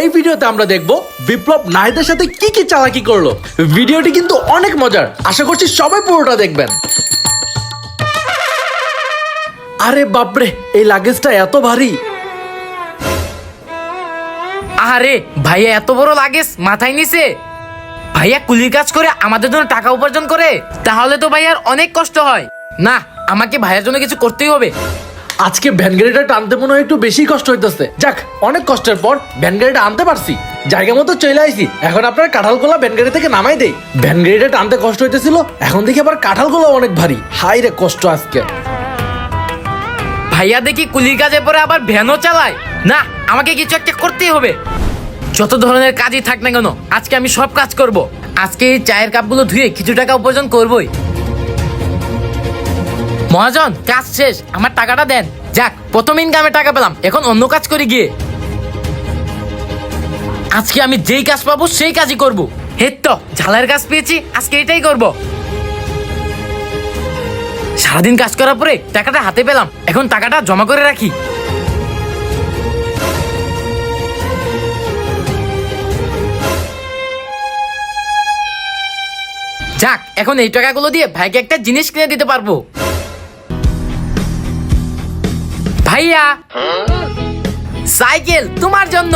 এই ভিডিওতে আমরা দেখব বিপ্লব নাহিদের সাথে কি কি চালাকি করল। ভিডিওটি কিন্তু অনেক মজার। আশা করছি সবাই পুরোটা দেখবেন। আরে বাপরে, এই লাগেজটা এত ভারী। আরে ভাইয়া এত বড় লাগেজ মাথায় নিছে? ভাইয়া কুলির কাজ করে আমাদের জন্য টাকা উপার্জন করে? তাহলে তো ভাইয়ার অনেক কষ্ট হয়। না, আমাকে ভাইয়ার জন্য কিছু করতেই হবে। আজকে ভ্যান গাড়িটা টানতে মনে হয় একটু বেশি কষ্ট হইতেছে। যাক, অনেক কষ্টের পর ভ্যান গাড়িটা আনতে পারছি। জায়গা মতো চলে আইছি। এখন আপনার কাঁঠালগুলা ভ্যান গাড়ি থেকে নামাই দেই। ভ্যান গাড়িটা টানতে কষ্ট হইতেছিল, এখন দেখি আবার কাঁঠালগুলো অনেক ভারী। হাই রে কষ্ট আজকে। ভাইয়া দেখি কুলির কাজে পরে আবার ভ্যানও চালায়। না, আমাকে কিছু একটা করতেই হবে। যত ধরনের কাজই থাক না কেন, আজকে আমি সব কাজ করব। আজকে এই চায়ের কাপগুলো ধুয়ে কিছু টাকা উপার্জন করবই। মহাজন, কাজ শেষ, আমার টাকাটা দেন। যাক, প্রথম ইনকামে টাকা পেলাম, এখন অন্য কাজ করি গিয়ে। আজকে আমি যেই কাজ পাবো, সেই কাজই করব। হে তো, ঝালের কাজ পেয়েছি, আজকে এটাই করব। সারাদিন কাজ করার পরে টাকাটা হাতে পেলাম, এখন টাকাটা জমা করে রাখি। যাক, এখন এই টাকাগুলো দিয়ে ভাইকে একটা জিনিস কিনে দিতে পারব। ভাইয়া। সাইকেল তোমার জন্য।